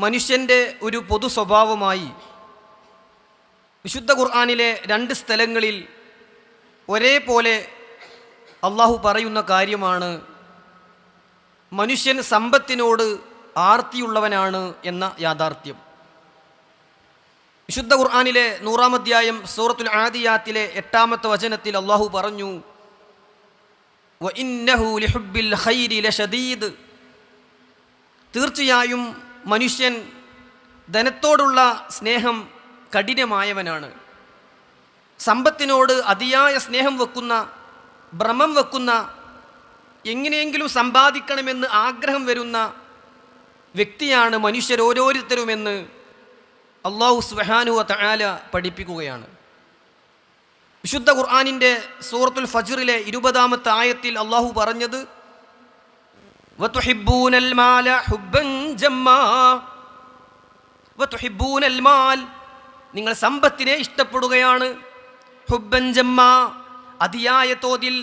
മനുഷ്യന്റെ ഒരു പൊതു സ്വഭാവമായി വിശുദ്ധ ഖുർആാനിലെ രണ്ട് സ്ഥലങ്ങളിൽ ഒരേപോലെ അള്ളാഹു പറയുന്ന കാര്യമാണ് മനുഷ്യൻ സമ്പത്തിനോട് ആർത്തിയുള്ളവനാണ് എന്ന യാഥാർത്ഥ്യം വിശുദ്ധ ഖുർആാനിലെ നൂറാം അധ്യായം സൂറത്തുൽ ആദിയാത്തിലെ എട്ടാമത്തെ വചനത്തിൽ അള്ളാഹു പറഞ്ഞു. തീർച്ചയായും മനുഷ്യൻ ധനത്തോടുള്ള സ്നേഹം കഠിനമായവനാണ്. സമ്പത്തിനോട് അതിയായ സ്നേഹം വെക്കുന്ന ഭ്രമം വെക്കുന്ന എങ്ങനെയെങ്കിലും സമ്പാദിക്കണമെന്ന് ആഗ്രഹം വരുന്ന വ്യക്തിയാണ് മനുഷ്യരോരോരുത്തരുമെന്ന് അള്ളാഹു സ്വഹാനു തആല പഠിപ്പിക്കുകയാണ്. വിശുദ്ധ ഖുർആാനിന്റെ സൂറത്തുൽ ഫജറിലെ ഇരുപതാമത്തെ ആയത്തിൽ അള്ളാഹു പറഞ്ഞത് "വതുഹിബ്ബൂനൽ മാല ഹുബ്ബൻ ജമ്മാ." വതുഹിബ്ബൂനൽ മാൽ നിങ്ങൾ സമ്പത്തിനെ ഇഷ്ടപ്പെടുകയാണ്. ഹുബൻ ജമ്മ അതിയായ തോതിൽ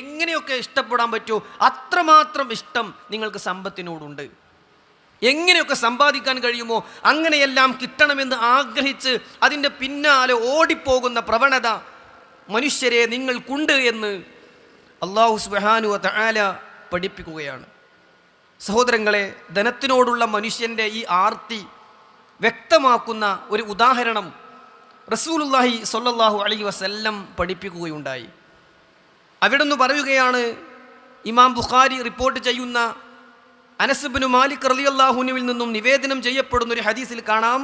എങ്ങനെയൊക്കെ ഇഷ്ടപ്പെടാൻ പറ്റുമോ അത്രമാത്രം ഇഷ്ടം നിങ്ങൾക്ക് സമ്പത്തിനോടുണ്ട്. എങ്ങനെയൊക്കെ സമ്പാദിക്കാൻ കഴിയുമോ അങ്ങനെയെല്ലാം കിട്ടണമെന്ന് ആഗ്രഹിച്ച് അതിന്റെ പിന്നാലെ ഓടിപ്പോകുന്ന പ്രവണത മനുഷ്യരെ നിങ്ങൾക്കുണ്ട് എന്ന് അള്ളാഹു സുബാനു തആല പഠിപ്പിക്കുകയാണ്. സഹോദരങ്ങളെ ധനത്തിനോടുള്ള മനുഷ്യന്റെ ഈ ആർത്തി വ്യക്തമാക്കുന്ന ഒരു ഉദാഹരണം റസൂലുല്ലാഹി സൊല്ലാഹു അലൈഹി വസല്ലം പഠിപ്പിക്കുകയുണ്ടായി. അവിടെ നിന്ന് പറയുകയാണ് ഇമാം ബുഖാരി റിപ്പോർട്ട് ചെയ്യുന്ന അനസുബിനു മാലിക് റലിയല്ലാഹുനുവിൽ നിന്നും നിവേദനം ചെയ്യപ്പെടുന്ന ഒരു ഹദീസിൽ കാണാം.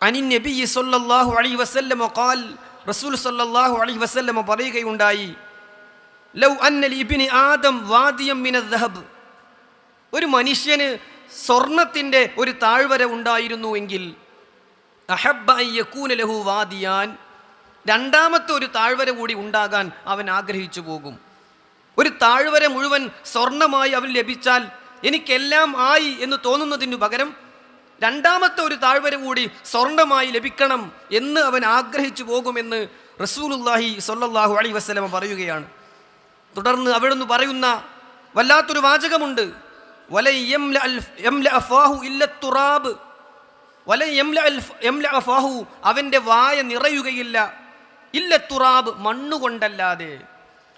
അനി നബി സൊല്ലാഹു അലൈഹി വസല്ലമ കാൽ റസൂൽ സൊല്ലാഹു അലൈഹി വസല്ലമ പറയുകയുണ്ടായി ലൗ അന്നൽ ഇബിൻ ആദം വാദിയം മിന ദഹബ് ഒരു മനുഷ്യന് സ്വർണത്തിന്റെ ഒരു താഴ്വര ഉണ്ടായിരുന്നുവെങ്കിൽ അഹബ്ബ അൻ ലഹു വാദിയാൻ രണ്ടാമത്തെ ഒരു താഴ്വര കൂടി ഉണ്ടാകാൻ അവൻ ആഗ്രഹിച്ചു പോകും. ഒരു താഴ്വര മുഴുവൻ സ്വർണമായി അവൻ ലഭിച്ചാൽ എനിക്കെല്ലാം ആയി എന്ന് തോന്നുന്നതിനു പകരം രണ്ടാമത്തെ ഒരു താഴ്വര കൂടി സ്വർണമായി ലഭിക്കണം എന്ന് അവൻ ആഗ്രഹിച്ചു പോകുമെന്ന് റസൂലുല്ലാഹി സൊല്ലാഹു അലൈഹി വസ്ലമ പറയുകയാണ്. തുടർന്ന് അവിടുന്ന് പറയുന്ന വല്ലാത്തൊരു വാചകമുണ്ട്. തുറാബ്. അവന്റെ വായ നിറയുകയില്ല. ഇല്ല തുറാബ് മണ്ണുകൊണ്ടല്ലാതെ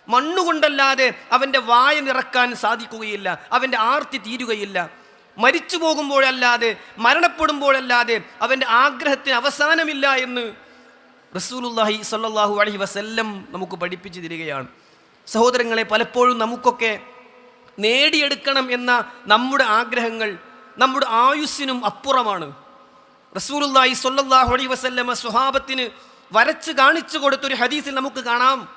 മണ്ണുകൊണ്ടല്ലാതെ അവന്റെ വായ നിറക്കാൻ സാധിക്കുകയില്ല. അവന്റെ ആർത്തി തീരുകയില്ല. മരിച്ചു പോകുമ്പോഴല്ലാതെ മരണപ്പെടുമ്പോഴല്ലാതെ അവന്റെ ആഗ്രഹത്തിന് അവസാനമില്ല എന്ന് റസൂലുല്ലാഹി സ്വല്ലല്ലാഹു അലൈഹി വസല്ലം നമുക്ക് പഠിപ്പിച്ചു തരികയാണ്. സഹോദരങ്ങളെ പലപ്പോഴും നമുക്കൊക്കെ നേടിയെടുക്കണം എന്ന നമ്മുടെ ആഗ്രഹങ്ങൾ നമ്മുടെ ആയുസ്സിനും അപ്പുറമാണ്. റസൂലുല്ലായി സ്വല്ലല്ലാഹു അലൈഹി വസല്ലമ സ്വഹാബത്തിന് വരച്ച് കാണിച്ചു കൊടുത്തൊരു ഹദീസിൽ നമുക്ക് കാണാം.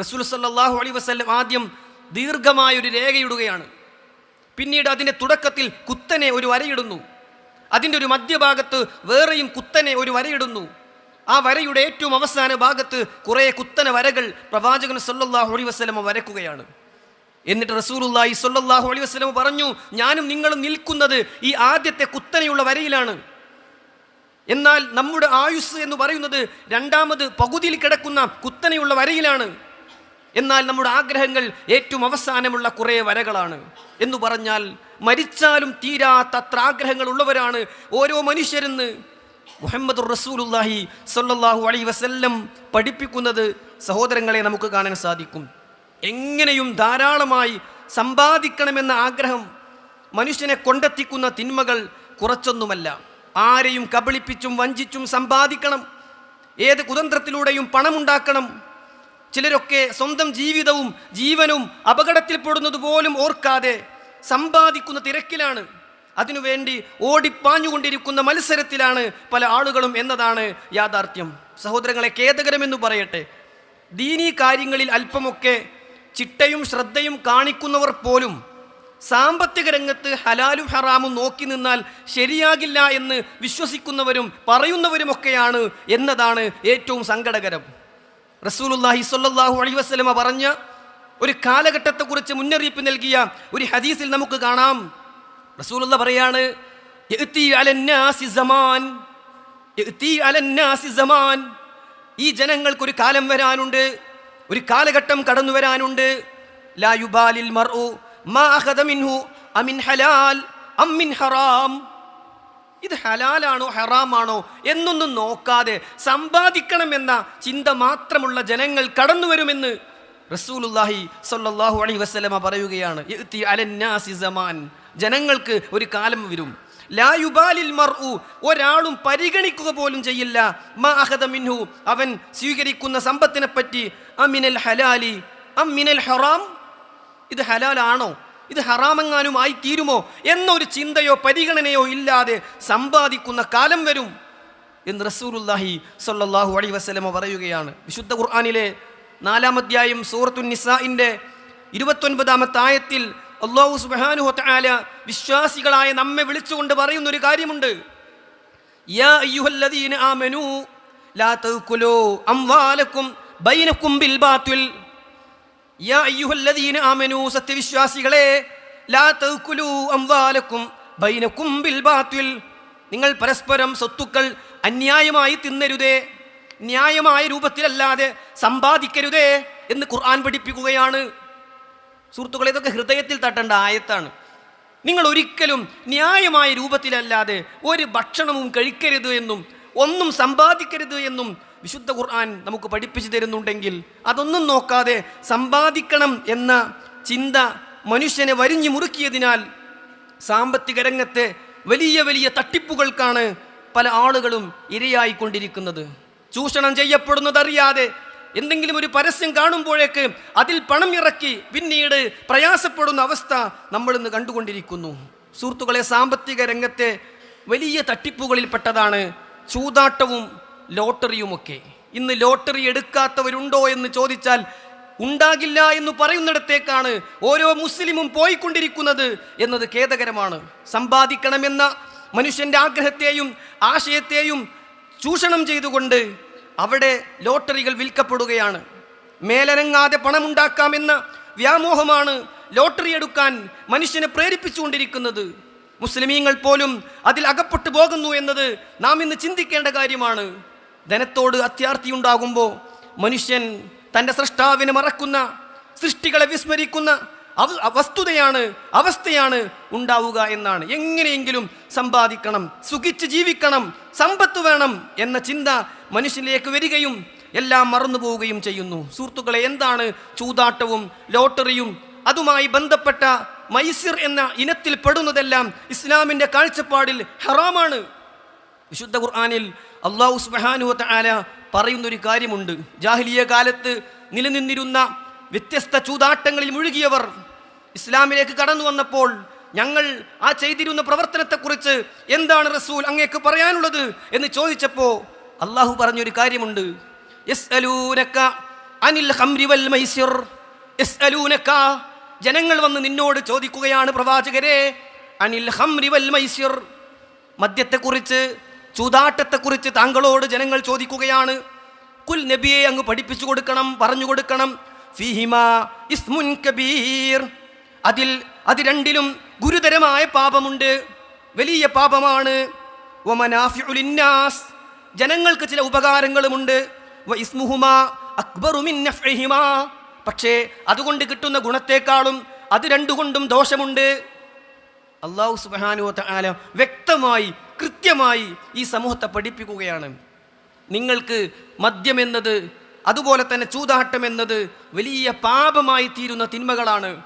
റസൂൽ സല്ലാഹു അലൈഹി വസല്ലം ആദ്യം ദീർഘമായൊരു രേഖയിടുകയാണ്. പിന്നീട് അതിന്റെ തുടക്കത്തിൽ കുത്തനെ ഒരു വരയിടുന്നു. അതിന്റെ ഒരു മധ്യഭാഗത്ത് വേറെയും കുത്തനെ ഒരു വരയിടുന്നു. ആ വരയുടെ ഏറ്റവും അവസാന ഭാഗത്ത് കുറേ കുത്തന വരകൾ പ്രവാചകൻ സല്ലാഹു അലൈഹി വസ്ലമ വരക്കുകയാണ്. എന്നിട്ട് റസൂലുള്ളാഹി സ്വല്ലല്ലാഹു അലൈഹി വസ്ലം പറഞ്ഞു ഞാനും നിങ്ങളും നിൽക്കുന്നത് ഈ ആദ്യത്തെ കുത്തനെയുള്ള വരയിലാണ്. എന്നാൽ നമ്മുടെ ആയുസ് എന്ന് പറയുന്നത് രണ്ടാമത് പകുതിയിൽ കിടക്കുന്ന കുത്തനെയുള്ള വരയിലാണ്. എന്നാൽ നമ്മുടെ ആഗ്രഹങ്ങൾ ഏറ്റവും അവസാനമുള്ള കുറേ വരകളാണ്. എന്ന് പറഞ്ഞാൽ മരിച്ചാലും തീരാത്തത്ര ആഗ്രഹങ്ങൾ ഉള്ളവരാണ് ഓരോ മനുഷ്യരെന്ന് മുഹമ്മദ് റസൂലുല്ലാഹി സല്ലല്ലാഹു അലൈഹി വസല്ലം പഠിപ്പിക്കുന്നത് സഹോദരങ്ങളെ നമുക്ക് കാണാൻ സാധിക്കും. എങ്ങനെയും ധാരാളമായി സമ്പാദിക്കണമെന്ന ആഗ്രഹം മനുഷ്യനെ കൊണ്ടെത്തിക്കുന്ന തിന്മകൾ കുറച്ചൊന്നുമല്ല. ആരെയും കബളിപ്പിച്ചും വഞ്ചിച്ചും സമ്പാദിക്കണം. ഏത് കുതന്ത്രത്തിലൂടെയും പണമുണ്ടാക്കണം. ചിലരൊക്കെ സ്വന്തം ജീവിതവും ജീവനും അപകടത്തിൽപ്പെടുന്നത് പോലും ഓർക്കാതെ സമ്പാദിക്കുന്ന തിരക്കിലാണ്. അതിനുവേണ്ടി ഓടിപ്പാഞ്ഞുകൊണ്ടിരിക്കുന്ന മത്സരത്തിലാണ് പല ആളുകളും എന്നതാണ് യാഥാർത്ഥ്യം. സഹോദരങ്ങളെ ഖേദകരമെന്ന് പറയട്ടെ. ദീനീ കാര്യങ്ങളിൽ അല്പമൊക്കെ ചിട്ടയും ശ്രദ്ധയും കാണിക്കുന്നവർ പോലും സാമ്പത്തിക രംഗത്ത് ഹലാലും ഹറാമും നോക്കി നിന്നാൽ ശരിയാകില്ല എന്ന് വിശ്വസിക്കുന്നവരും പറയുന്നവരുമൊക്കെയാണ് എന്നതാണ് ഏറ്റവും സങ്കടകരം. റസൂലുല്ലാഹി സ്വല്ലല്ലാഹു അലൈഹി വസ്ലമ പറഞ്ഞ ഒരു കാലഘട്ടത്തെക്കുറിച്ച് മുന്നറിയിപ്പ് നൽകിയ ഒരു ഹദീസിൽ നമുക്ക് കാണാം. റസൂലുള്ള പറയാണ് "യഅ്തി അലന്നാസി സമാൻ യഅ്തി അലന്നാസി സമാൻ. ഈ ജനങ്ങൾക്കൊരു കാലം വരാനുണ്ട്. ഒരു കാലഘട്ടം കടന്നു വരാനുണ്ട്. ലായുബാലിൽ മർഉ മാ അമിൻ ഹറാം. ഇത് ഹലാലാണോ ഹറാമാണോ എന്നൊന്നും നോക്കാതെ സമ്പാദിക്കണമെന്ന ചിന്ത മാത്രമുള്ള ജനങ്ങൾ കടന്നു വരുമെന്ന് റസൂലുല്ലാഹി സല്ലാഹു അലൈഹി വസ്ലമ പറയുകയാണ്. ജനങ്ങൾക്ക് ഒരു കാലം വരും. ലാ മർ മർഉ ഒരാളും പരിഗണിക്കുക പോലും ചെയ്യില്ല. മാ അഖദ മിൻഹു അവൻ സ്വീകരിക്കുന്ന സമ്പത്തിനെ പറ്റി അമിനൽ ഹലാലി അമിനൽ ഹറാം ഇത് ഹലാലാണോ? ഇത് ഹറാമെങ്ങാനും ആയി തീരുമോ എന്നൊരു ചിന്തയോ പരിഗണനയോ ഇല്ലാതെ സമ്പാദിക്കുന്ന കാലം വരും എന്ന് റസൂറുല്ലാഹി സല്ലാഹു അലൈ വസ്ലമ പറയുകയാണ്. വിശുദ്ധ ഖുർആാനിലെ നാലാമധ്യായം അധ്യായം സൂറത്തു നിസാഇന്റെ ഇരുപത്തൊൻപതാമത്തെ ആയത്തിൽ അള്ളാഹു സുബ്ഹാനഹു വതആല വിശ്വാസികളായ നമ്മെ വിളിച്ചുകൊണ്ട് പറയുന്ന ഒരു കാര്യമുണ്ട്. യാ അയ്യുഹല്ലദീന ലാ ബിൽ യാ അയ്യുഹല്ലദീന സത്യവിശ്വാസികളെ ലാ ബിൽ നിങ്ങൾ പരസ്പരം സ്വത്തുക്കൾ അന്യായമായി തിന്നരുതേ ന്യായമായ രൂപത്തിലല്ലാതെ സമ്പാദിക്കരുതേ എന്ന് ഖുർആൻ പഠിപ്പിക്കുകയാണ്. സുഹൃത്തുക്കളെ ഇതൊക്കെ ഹൃദയത്തിൽ തട്ടേണ്ട ആയത്താണ്. നിങ്ങൾ ഒരിക്കലും ന്യായമായ രൂപത്തിലല്ലാതെ ഒരു ഭക്ഷണവും കഴിക്കരുത് എന്നും ഒന്നും സമ്പാദിക്കരുത് എന്നും വിശുദ്ധ ഖുർആൻ നമുക്ക് പഠിപ്പിച്ചു തരുന്നുണ്ടെങ്കിൽ അതൊന്നും നോക്കാതെ സമ്പാദിക്കണം എന്ന ചിന്ത മനുഷ്യനെ വരിഞ്ഞു മുറുക്കിയതിനാൽ സാമ്പത്തിക രംഗത്തെ വലിയ വലിയ തട്ടിപ്പുകൾക്കാണ് പല ആളുകളും ഇരയായിക്കൊണ്ടിരിക്കുന്നത്. ചൂഷണം ചെയ്യപ്പെടുന്നതറിയാതെ എന്തെങ്കിലും ഒരു പരസ്യം കാണുമ്പോഴേക്ക് അതിൽ പണം ഇറക്കി പിന്നീട് പ്രയാസപ്പെടുന്ന അവസ്ഥ നമ്മൾ ഇന്ന് കണ്ടുകൊണ്ടിരിക്കുന്നു. സുഹൃത്തുക്കളെ സാമ്പത്തിക രംഗത്തെ വലിയ തട്ടിപ്പുകളിൽപ്പെട്ടതാണ് ചൂതാട്ടവും ലോട്ടറിയുമൊക്കെ. ഇന്ന് ലോട്ടറി എടുക്കാത്തവരുണ്ടോ എന്ന് ചോദിച്ചാൽ ഉണ്ടാകില്ല എന്ന് പറയുന്നിടത്തേക്കാണ് ഓരോ മുസ്ലിമും പോയിക്കൊണ്ടിരിക്കുന്നത് എന്നത് ഖേദകരമാണ്. സമ്പാദിക്കണമെന്ന മനുഷ്യന്റെ ആഗ്രഹത്തെയും ആശയത്തെയും ചൂഷണം ചെയ്തുകൊണ്ട് അവിടെ ലോട്ടറികൾ വിൽക്കപ്പെടുകയാണ്. മേലനങ്ങാതെ പണമുണ്ടാക്കാമെന്ന വ്യാമോഹമാണ് ലോട്ടറി എടുക്കാൻ മനുഷ്യനെ പ്രേരിപ്പിച്ചുകൊണ്ടിരിക്കുന്നത്. മുസ്ലിമീങ്ങൾ പോലും അതിൽ അകപ്പെട്ടു പോകുന്നു എന്നത് നാം ഇന്ന് ചിന്തിക്കേണ്ട കാര്യമാണ്. ധനത്തോട് അത്യാർത്ഥിയുണ്ടാകുമ്പോൾ മനുഷ്യൻ തന്റെ സൃഷ്ടാവിനെ മറക്കുന്ന സൃഷ്ടികളെ വിസ്മരിക്കുന്ന വസ്തുതയാണ് അവസ്ഥയാണ് ഉണ്ടാവുക എന്നാണ്. എങ്ങനെയെങ്കിലും സമ്പാദിക്കണം സുഖിച്ച് ജീവിക്കണം സമ്പത്ത് വേണം എന്ന ചിന്ത മനുഷ്യനിലേക്ക് വരികയും എല്ലാം മറന്നു പോവുകയും ചെയ്യുന്നു. സുഹൃത്തുക്കളെ എന്താണ് ചൂതാട്ടവും ലോട്ടറിയും? അതുമായി ബന്ധപ്പെട്ട മൈസിർ എന്ന ഇനത്തിൽ പെടുന്നതെല്ലാം ഇസ്ലാമിന്റെ കാഴ്ചപ്പാടിൽ ഹറാമാണ്. വിശുദ്ധ ഖുർആാനിൽ അള്ളാഹു സുബ്ഹാനഹു ആല പറയുന്നൊരു കാര്യമുണ്ട്. ജാഹിലിയ കാലത്ത് നിലനിന്നിരുന്ന വ്യത്യസ്ത ചൂതാട്ടങ്ങളിൽ മുഴുകിയവർ ഇസ്ലാമിലേക്ക് കടന്നു വന്നപ്പോൾ ഞങ്ങൾ ആ ചെയ്തിരുന്ന പ്രവർത്തനത്തെക്കുറിച്ച് എന്താണ് റസൂൽ അങ്ങേക്ക് പറയാനുള്ളത് എന്ന് ചോദിച്ചപ്പോൾ അള്ളാഹു പറഞ്ഞൊരു കാര്യമുണ്ട്. അനിൽ ജനങ്ങൾ വന്ന് നിന്നോട് ചോദിക്കുകയാണ് പ്രവാചകരെ അനിൽ ഖംരി വൽ മൈസിർ. മദ്യത്തെക്കുറിച്ച് ചൂതാട്ടത്തെക്കുറിച്ച് താങ്കളോട് ജനങ്ങൾ ചോദിക്കുകയാണ്. കുൽ നബിയെ അങ്ങ് പഠിപ്പിച്ചു കൊടുക്കണം പറഞ്ഞു കൊടുക്കണം. ഫിഹിമ ഇസ്മുൻ കബീർ. അതിൽ അത് രണ്ടിലും ഗുരുതരമായ പാപമുണ്ട്. വലിയ പാപമാണ്. വമനാഫിഉ ലിന്നാസ്. ജനങ്ങൾക്ക് ചില ഉപകാരങ്ങളുമുണ്ട്. പക്ഷേ അതുകൊണ്ട് കിട്ടുന്ന ഗുണത്തെക്കാളും അത് രണ്ടുകൊണ്ടും ദോഷമുണ്ട്. അള്ളാഹു സുബാനു വ്യക്തമായി കൃത്യമായി ഈ സമൂഹത്തെ പഠിപ്പിക്കുകയാണ്. നിങ്ങൾക്ക് മദ്യമെന്നത് അതുപോലെ തന്നെ ചൂതാട്ടം എന്നത് വലിയ പാപമായി തീരുന്ന തിന്മകളാണ്.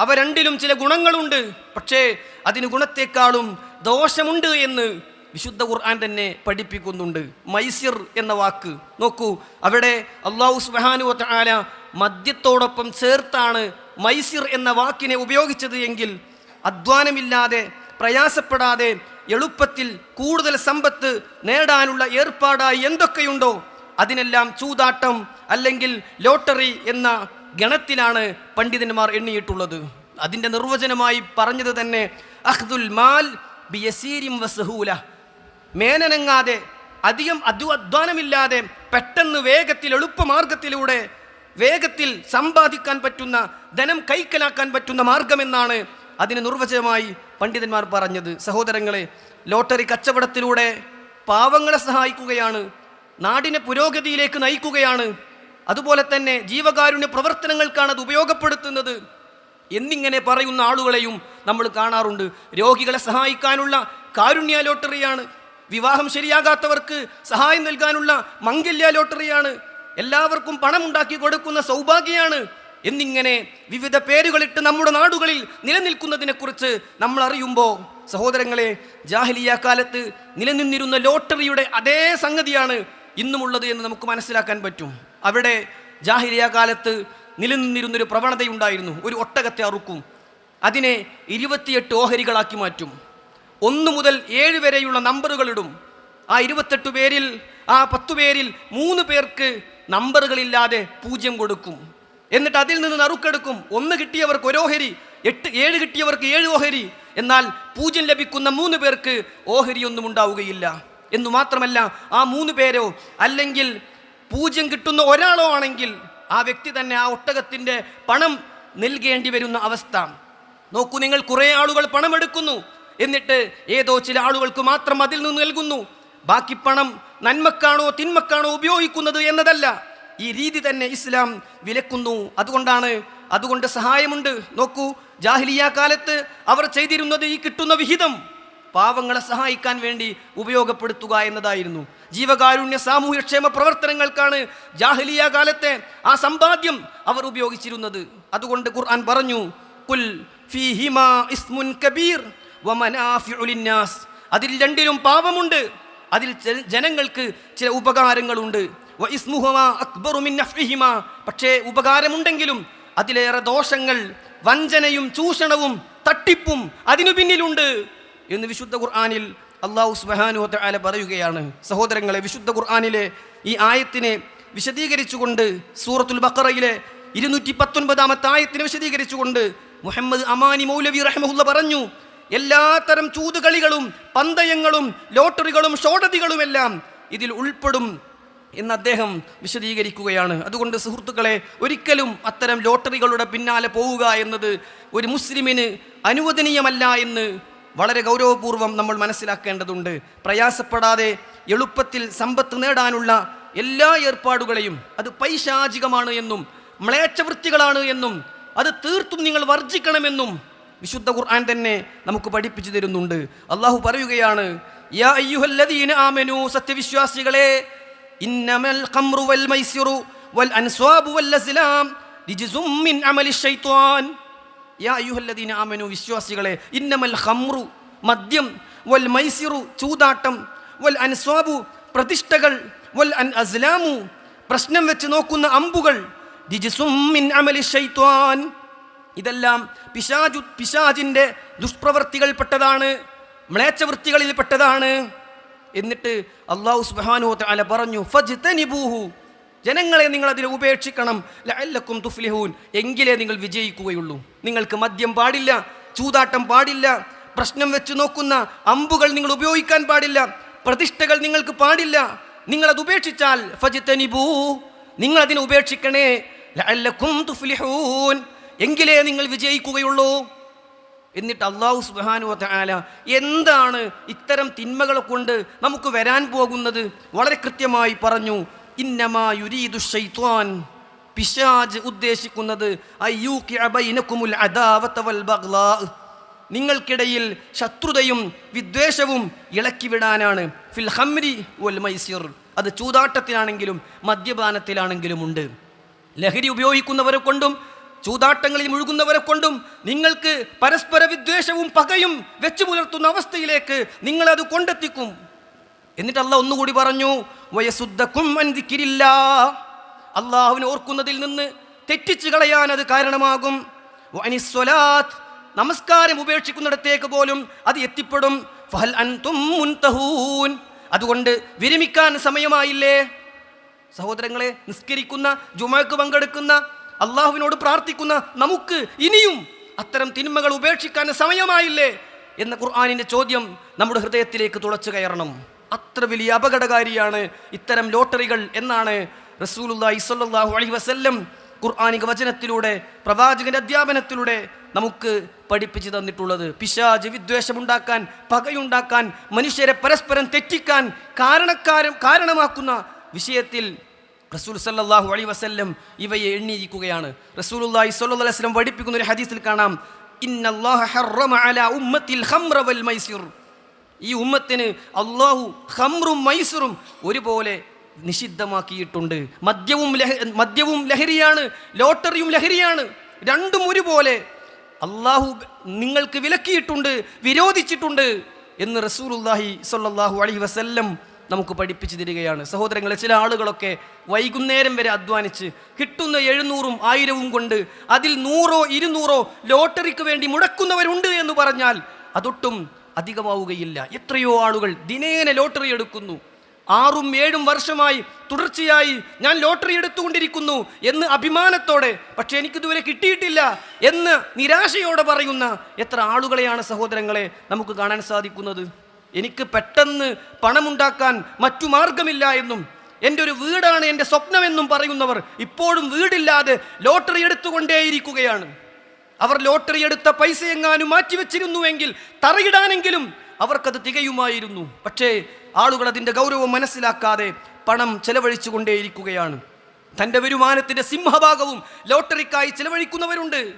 അവ രണ്ടിലും ചില ഗുണങ്ങളുണ്ട്. പക്ഷേ അതിന് ഗുണത്തെക്കാളും ദോഷമുണ്ട് എന്ന് വിശുദ്ധ ഖുർആൻ തന്നെ പഠിപ്പിക്കുന്നുണ്ട്. മൈസിർ എന്ന വാക്ക്. നോക്കൂ അവിടെ അള്ളാഹു സുബാനു ആല മദ്യത്തോടൊപ്പം ചേർത്താണ് മൈസിർ എന്ന വാക്കിനെ ഉപയോഗിച്ചത് എങ്കിൽ അധ്വാനമില്ലാതെ പ്രയാസപ്പെടാതെ എളുപ്പത്തിൽ കൂടുതൽ സമ്പത്ത് നേടാനുള്ള ഏർപ്പാടായി എന്തൊക്കെയുണ്ടോ അതിനെല്ലാം ചൂതാട്ടം അല്ലെങ്കിൽ ലോട്ടറി എന്ന ഗണത്തിലാണ് പണ്ഡിതന്മാർ എണ്ണിയിട്ടുള്ളത്. അതിന്റെ നിർവചനമായി പറഞ്ഞത് തന്നെ അഹ്ദുൽ മാൽ ബിയസീരിം വസഹൂല മേനനങ്ങാതെ അധികം അധ്വ അധ്വാനമില്ലാതെ പെട്ടെന്ന് വേഗത്തിൽ എളുപ്പമാർഗത്തിലൂടെ വേഗത്തിൽ സമ്പാദിക്കാൻ പറ്റുന്ന ധനം കൈക്കലാക്കാൻ പറ്റുന്ന മാർഗമെന്നാണ് അതിന് നിർവചനമായി പണ്ഡിതന്മാർ പറഞ്ഞത്. സഹോദരങ്ങളെ ലോട്ടറി കച്ചവടത്തിലൂടെ പാവങ്ങളെ സഹായിക്കുകയാണ് നാടിനെ പുരോഗതിയിലേക്ക് നയിക്കുകയാണ് അതുപോലെ തന്നെ ജീവകാരുണ്യ പ്രവർത്തനങ്ങൾക്കാണ് അത് ഉപയോഗപ്പെടുത്തുന്നത് എന്നിങ്ങനെ പറയുന്ന ആളുകളെയും നമ്മൾ കാണാറുണ്ട്. രോഗികളെ സഹായിക്കാനുള്ള കാരുണ്യ ലോട്ടറിയാണ്. വിവാഹം ശരിയാകാത്തവർക്ക് സഹായം നൽകാനുള്ള മംഗല്യ ലോട്ടറിയാണ്. എല്ലാവർക്കും പണമുണ്ടാക്കി കൊടുക്കുന്ന സൗഭാഗ്യമാണ്. എന്നിങ്ങനെ വിവിധ പേരുകളിട്ട് നമ്മുടെ നാടുകളിൽ നിലനിൽക്കുന്നതിനെക്കുറിച്ച് നമ്മൾ അറിയുമ്പോൾ സഹോദരങ്ങളെ ജാഹിലിയ കാലത്ത് നിലനിന്നിരുന്ന ലോട്ടറിയുടെ അതേ സംഗതിയാണ് ഇന്നുമുള്ളത് എന്ന് നമുക്ക് മനസ്സിലാക്കാൻ പറ്റും. അവിടെ ജാഹിലിയ കാലത്ത് നിലനിന്നിരുന്നൊരു പ്രവണതയുണ്ടായിരുന്നു. ഒരു ഒട്ടകത്തെ അറുക്കും. അതിനെ ഇരുപത്തിയെട്ട് ഓഹരികളാക്കി മാറ്റും. ഒന്ന് മുതൽ ഏഴ് വരെയുള്ള നമ്പറുകളിടും ആ ഇരുപത്തെട്ട് പേരിൽ ആ പത്തു പേരിൽ മൂന്ന് പേർക്ക് നമ്പറുകളില്ലാതെ പൂജ്യം കൊടുക്കും. എന്നിട്ട് അതിൽ നിന്ന് നറുക്കെടുക്കും. ഒന്ന് കിട്ടിയവർക്ക് ഒരു ഓഹരി എട്ട് ഏഴ് കിട്ടിയവർക്ക് ഏഴ് ഓഹരി. എന്നാൽ പൂജ്യം ലഭിക്കുന്ന മൂന്ന് പേർക്ക് ഓഹരി ഒന്നും ഉണ്ടാവുകയില്ല. എന്നു മാത്രമല്ല ആ മൂന്ന് പേരോ അല്ലെങ്കിൽ പൂജ്യം കിട്ടുന്ന ഒരാളോ ആണെങ്കിൽ ആ വ്യക്തി തന്നെ ആ ഒട്ടകത്തിന്റെ പണം നൽകേണ്ടി വരുന്ന അവസ്ഥ. നോക്കൂ നിങ്ങൾ കുറേ ആളുകൾ പണമെടുക്കുന്നു. എന്നിട്ട് ഏതോ ചില ആളുകൾക്ക് മാത്രം അതിൽ നിന്ന് നൽകുന്നു. ബാക്കി പണം നന്മക്കാണോ തിന്മക്കാണോ ഉപയോഗിക്കുന്നത് എന്നതല്ല. ഈ രീതി തന്നെ ഇസ്ലാം വിലക്കുന്നു. അതുകൊണ്ടാണ് അതുകൊണ്ട് സഹായമുണ്ട്. നോക്കൂ ജാഹിലിയ കാലത്ത് അവർ ചെയ്തിരുന്നത് ഈ കിട്ടുന്ന വിഹിതം. പാവങ്ങളെ സഹായിക്കാൻ വേണ്ടി ഉപയോഗപ്പെടുത്തുക എന്നതായിരുന്നു. ജീവകാരുണ്യ സാമൂഹ്യക്ഷേമ പ്രവർത്തനങ്ങൾക്കാണ് ജാഹലിയ കാലത്തെ ആ സമ്പാദ്യം അവർ ഉപയോഗിച്ചിരുന്നത്. അതുകൊണ്ട് ഖുർആൻ പറഞ്ഞു കുൽ ഫീഹിമാ ഇസ്മുൻ കബീർ. വമനാഫിഉ ലിന്നാസ്. അതിൽ രണ്ടിലും പാപമുണ്ട്. അതിൽ ജനങ്ങൾക്ക് ചില ഉപകാരങ്ങളുണ്ട്. പക്ഷേ ഉപകാരമുണ്ടെങ്കിലും അതിലേറെ ദോഷങ്ങൾ വഞ്ചനയും ചൂഷണവും തട്ടിപ്പും അതിനു പിന്നിലുണ്ട് എന്ന് വിശുദ്ധ ഖുർആനിൽ അള്ളാഹു സുബ്ഹാനഹു വതആല പറയുകയാണ്. സഹോദരങ്ങളെ വിശുദ്ധ ഖുർആനിലെ ഈ ആയത്തിനെ വിശദീകരിച്ചുകൊണ്ട് സൂറത്തുൽ ബഖറയിലെ ഇരുന്നൂറ്റി പത്തൊൻപതാമത്തെ ആയത്തിനെ വിശദീകരിച്ചുകൊണ്ട് മുഹമ്മദ് അമാനി മൗലവി റഹ്മുല്ല പറഞ്ഞു എല്ലാത്തരം ചൂതുകളികളും പന്തയങ്ങളും ലോട്ടറികളും ഷോടതികളുമെല്ലാം ഇതിൽ ഉൾപ്പെടും എന്ന് അദ്ദേഹം വിശദീകരിക്കുകയാണ്. അതുകൊണ്ട് സുഹൃത്തുക്കളെ ഒരിക്കലും അത്തരം ലോട്ടറികളുടെ പിന്നാലെ പോവുക എന്നത് ഒരു മുസ്ലിമിന് അനുവദനീയമല്ല എന്ന് വളരെ ഗൗരവപൂർവം നമ്മൾ മനസ്സിലാക്കേണ്ടതുണ്ട്. പ്രയാസപ്പെടാതെ എളുപ്പത്തിൽ സമ്പത്ത് നേടാനുള്ള എല്ലാ ഏർപ്പാടുകളെയും അത് പൈശാചികമാണ് എന്നും മ്ലേച്ഛവൃത്തികളാണ് എന്നും അത് തീർത്തും നിങ്ങൾ വർജിക്കണമെന്നും വിശുദ്ധ ഖുർആൻ തന്നെ നമുക്ക് പഠിപ്പിച്ചു തരുന്നുണ്ട്. അള്ളാഹു പറയുകയാണ് യാ അയ്യുഹല്ലദീന ആമനു സത്യവിശ്വാസികളെ ഇന്നമൽ ഖംറു വൽ വൽ അൻസ്വാബു വൽ അസ്ലാം റിജ്സും മിൻ ശൈത്വാൻ. യാ അയ്യുഹല്ലദീന ആമനു വിശ്വാസികളെ ഇന്നമൽ ഖംറു മദ്യം വൽ മൈസിറു ചൂതാട്ടം വൽ അൻസ്വാബു പ്രതിഷ്ഠകൾ വൽ അൻ അസ്ലാമു പ്രശ്നം വെച്ച് നോക്കുന്ന അമ്പുകൾ റിജ്സും മിൻ അമലി ശൈത്വാൻ. ഇതെല്ലാം പിശാജു പിശാജിന്റെ ദുഷ്പ്രവർത്തികൾപ്പെട്ടതാണ് മ്ലേച്ഛവൃത്തികളിൽപ്പെട്ടതാണ്. എന്നിട്ട് അള്ളാഹു സുബ്ഹാനഹു അല പറഞ്ഞു ഫജ്തനിബൂഹു ജനങ്ങളെ നിങ്ങൾ അതിൽ ഉപേക്ഷിക്കണം. ലഅല്ലക്കും തുഫ്ലിഹൂൻ. എങ്കിലേ നിങ്ങൾ വിജയിക്കുകയുള്ളൂ. നിങ്ങൾക്ക് മദ്യം പാടില്ല ചൂതാട്ടം പാടില്ല പ്രശ്നം വെച്ച് നോക്കുന്ന അമ്പുകൾ നിങ്ങൾ ഉപയോഗിക്കാൻ പാടില്ല പ്രതിഷ്ഠകൾ നിങ്ങൾക്ക് പാടില്ല. നിങ്ങളത് ഉപേക്ഷിച്ചാൽ ഫജ്തനിബൂ നിങ്ങൾ അതിനെ ഉപേക്ഷിക്കണേ. ലഅല്ലക്കും തുഫ്ലിഹൂൻ. എങ്കിലേ നിങ്ങൾ വിജയിക്കുകയുള്ളൂ. എന്നിട്ട് അള്ളാഹു സുബാനു വാല എന്താണ് ഇത്തരം തിന്മകളെ കൊണ്ട് നമുക്ക് വരാൻ പോകുന്നത്? വളരെ കൃത്യമായി പറഞ്ഞു. ഇന്നമാ യുരീദു ഷൈത്വാൻ പിശാജ് ഉദ്ദേശിക്കുന്നത്. നിങ്ങൾക്കിടയിൽ ശത്രുതയും വിദ്വേഷവും ഇളക്കിവിടാനാണ്. ഫിൽ ഹംരി വൽ മൈസിർ. അത് ചൂതാട്ടത്തിലാണെങ്കിലും മദ്യപാനത്തിലാണെങ്കിലും ഉണ്ട്. ലഹരി ഉപയോഗിക്കുന്നവരെ കൊണ്ടും ചൂതാട്ടങ്ങളിൽ മുഴുകുന്നവരെ കൊണ്ടും നിങ്ങൾക്ക് പരസ്പര വിദ്വേഷവും പകയും വെച്ചു പുലർത്തുന്ന അവസ്ഥയിലേക്ക് നിങ്ങളത് കൊണ്ടെത്തിക്കും. എന്നിട്ട് അല്ല ഒന്നുകൂടി പറഞ്ഞു വയസുദ്ധക്കും അന്തിക്കിരില്ല അള്ളാഹുവിനെ ഓർക്കുന്നതിൽ നിന്ന് തെറ്റിച്ചു കളയാൻ അത് കാരണമാകും. അനിസ്വലാത്ത് നമസ്കാരം ഉപേക്ഷിക്കുന്നിടത്തേക്ക് പോലും അത് എത്തിപ്പെടും. ഫഹൽ അൻതും അതുകൊണ്ട് വിരമിക്കാൻ സമയമായില്ലേ? സഹോദരങ്ങളെ നിസ്കരിക്കുന്ന ജുമക്ക് പങ്കെടുക്കുന്ന അള്ളാഹുവിനോട് പ്രാർത്ഥിക്കുന്ന നമുക്ക് ഇനിയും അത്തരം തിന്മകൾ ഉപേക്ഷിക്കാൻ സമയമായില്ലേ എന്ന ഖുർആാനിന്റെ ചോദ്യം നമ്മുടെ ഹൃദയത്തിലേക്ക് തുളച്ചു കയറണം. അത്ര വലിയ അപകടകാരിയാണ് ഇത്തരം ലോട്ടറികൾ എന്നാണ് റസൂലുള്ളാഹി ഇസ്വല്ലാഹു അലി വസല്ലം ഖുർആാനിക വചനത്തിലൂടെ പ്രവാചകന്റെ അധ്യാപനത്തിലൂടെ നമുക്ക് പഠിപ്പിച്ചു തന്നിട്ടുള്ളത്. പിശാജ് വിദ്വേഷമുണ്ടാക്കാൻ പകയുണ്ടാക്കാൻ മനുഷ്യരെ പരസ്പരം തെറ്റിക്കാൻ കാരണക്കാരും കാരണമാക്കുന്ന വിഷയത്തിൽ റസൂൽ സല്ലാഹു അലൈഹി വസ്ല്ലം ഇവയെ എണ്ണിയിരിക്കുകയാണ്. റസൂലുള്ളാഹി സ്വല്ലല്ലാഹു അലൈഹി വസല്ലം പഠിപ്പിക്കുന്ന ഒരു ഹദീസിൽ കാണാം. അലാ ഈ ഉമ്മത്തിന് അള്ളാഹു ഹംറും മൈസൂറും ഒരുപോലെ നിഷിദ്ധമാക്കിയിട്ടുണ്ട്. മദ്യവും മദ്യവും ലഹരിയാണ് ലോട്ടറിയും ലഹരിയാണ് രണ്ടും ഒരുപോലെ അള്ളാഹു നിങ്ങൾക്ക് വിലക്കിയിട്ടുണ്ട് വിരോധിച്ചിട്ടുണ്ട് എന്ന് റസൂലുല്ലാഹി സല്ലാഹു അലൈഹി വസല്ലം നമുക്ക് പഠിപ്പിച്ചു തരികയാണ്. സഹോദരങ്ങളെ ചില ആളുകളൊക്കെ വൈകുന്നേരം വരെ അധ്വാനിച്ച് കിട്ടുന്ന എഴുന്നൂറും ആയിരവും കൊണ്ട് അതിൽ നൂറോ ഇരുന്നൂറോ ലോട്ടറിക്ക് വേണ്ടി മുടക്കുന്നവരുണ്ട് എന്ന് പറഞ്ഞാൽ അതൊട്ടും അധികമാവുകയില്ല. എത്രയോ ആളുകൾ ദിനേന ലോട്ടറി എടുക്കുന്നു. ആറും ഏഴും വർഷമായി തുടർച്ചയായി ഞാൻ ലോട്ടറി എടുത്തുകൊണ്ടിരിക്കുന്നു എന്ന് അഭിമാനത്തോടെ പക്ഷെ എനിക്കിതുവരെ കിട്ടിയിട്ടില്ല എന്ന് നിരാശയോടെ പറയുന്ന എത്ര ആളുകളെയാണ് സഹോദരങ്ങളെ നമുക്ക് കാണാൻ സാധിക്കുന്നത്? എനിക്ക് പെട്ടെന്ന് പണമുണ്ടാക്കാൻ മറ്റു മാർഗമില്ല എന്നും എന്റെ ഒരു വീടാണ് എന്റെ സ്വപ്നമെന്നും പറയുന്നവർ ഇപ്പോഴും വീടില്ലാതെ ലോട്ടറി എടുത്തുകൊണ്ടേയിരിക്കുകയാണ്. അവർ ലോട്ടറി എടുത്ത പൈസ എങ്ങാനും മാറ്റിവെച്ചിരുന്നുവെങ്കിൽ തറയിടാനെങ്കിലും അവർക്കത് തികയുമായിരുന്നു. പക്ഷേ ആളുകൾ അതിന്റെ ഗൗരവം മനസ്സിലാക്കാതെ പണം ചെലവഴിച്ചു കൊണ്ടേയിരിക്കുകയാണ് തന്റെ വരുമാനത്തിന്റെ സിംഹഭാഗവും ലോട്ടറിക്കായി ചെലവഴിക്കുന്നവരുണ്ട്.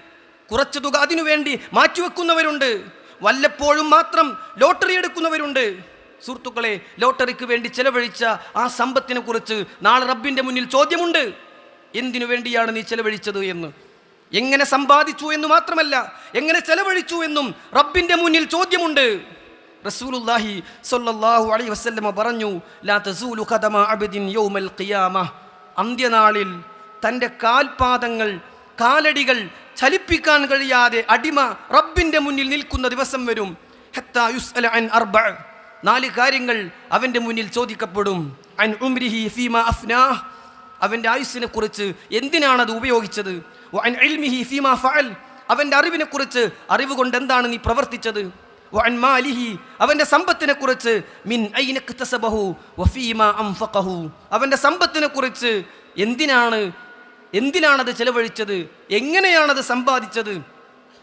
കുറച്ച് തുക അതിനുവേണ്ടി മാറ്റിവെക്കുന്നവരുണ്ട്. വല്ലപ്പോഴും മാത്രം ലോട്ടറി എടുക്കുന്നവരുണ്ട്. സുഹൃത്തുക്കളെ ലോട്ടറിക്ക് വേണ്ടി ചെലവഴിച്ച ആ സമ്പത്തിനെ കുറിച്ച് നാളെ റബ്ബിന്റെ മുന്നിൽ ചോദ്യമുണ്ട്. എന്തിനു വേണ്ടിയാണ് നീ ചെലവഴിച്ചത് എന്ന്? എങ്ങനെ സമ്പാദിച്ചു എന്ന് മാത്രമല്ല എങ്ങനെ ചെലവഴിച്ചു എന്നും റബ്ബിന്റെ മുന്നിൽ ചോദ്യമുണ്ട്. റസൂലുല്ലാഹി സ്വല്ലല്ലാഹു അലൈഹി വസല്ലമ പറഞ്ഞു ലാ തസൂലു ഖദമ അബദിൻ യൗമൽ ഖിയാമ. അന്ത്യനാളിൽ തന്റെ കാൽപാദങ്ങൾ കാലടികൾ ചലിപ്പിക്കാൻ കഴിയാതെ അടിമ റബ്ബിന്റെ മുന്നിൽ നിൽക്കുന്ന ദിവസം വരും. ഹത്താ യുസ് അൻ അർബ നാല് കാര്യങ്ങൾ അവന്റെ മുന്നിൽ ചോദിക്കപ്പെടും. അൻ ഉംരിഹി ഫീമ അഫ്നാഹ്. അവന്റെ ആയുസ്സിനെ കുറിച്ച് എന്തിനാണ് അത് ഉപയോഗിച്ചത് അൻ ഇൽമിഹി ഫീമാ ഫഅൽ. അവന്റെ അറിവിനെ കുറിച്ച് അറിവ് കൊണ്ട് എന്താണ് നീ പ്രവർത്തിച്ചത്? വഅൻ മാലിഹി. അവന്റെ സമ്പത്തിനെ കുറിച്ച് മിൻ ഐന തസബഹു വഫീമാ അംഫഖഹു അവന്റെ സമ്പത്തിനെ കുറിച്ച് എന്തിനാണ് എന്തിനാണത് ചെലവഴിച്ചത്? എങ്ങനെയാണത് സമ്പാദിച്ചത്?